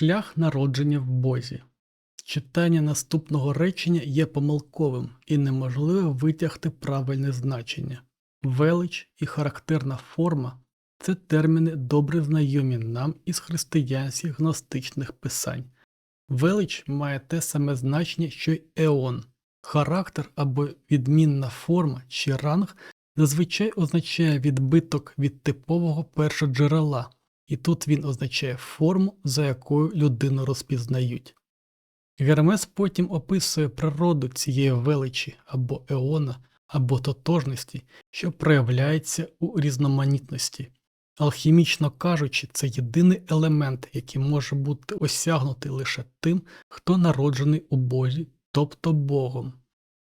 Шлях народження в Бозі. Читання наступного речення є помилковим і неможливо витягти правильне значення. Велич і характерна форма це терміни добре знайомі нам із християнських гностичних писань. Велич має те саме значення, що й еон. Характер або відмінна форма чи ранг зазвичай означає відбиток від типового першоджерела, і тут він означає форму, за якою людину розпізнають. Гермес потім описує природу цієї величі або еона, або тотожності, що проявляється у різноманітності. Алхімічно кажучи, це єдиний елемент, який може бути осягнутий лише тим, хто народжений у Бозі, тобто Богом.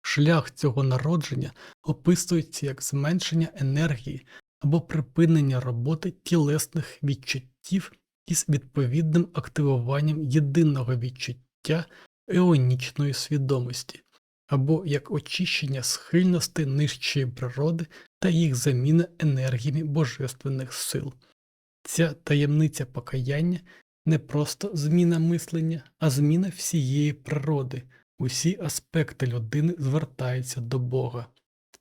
Шлях цього народження описується як зменшення енергії або припинення роботи тілесних відчуттів із відповідним активуванням єдиного відчуття еонічної свідомості, або як очищення схильностей нижчої природи та їх заміна енергіями божественних сил. Ця таємниця покаяння не просто зміна мислення, а зміна всієї природи, усі аспекти людини звертаються до Бога.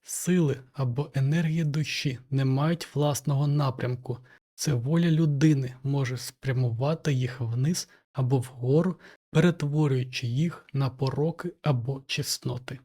Сили або енергії душі не мають власного напрямку, це воля людини може спрямувати їх вниз або вгору, перетворюючи їх на пороки або чесноти.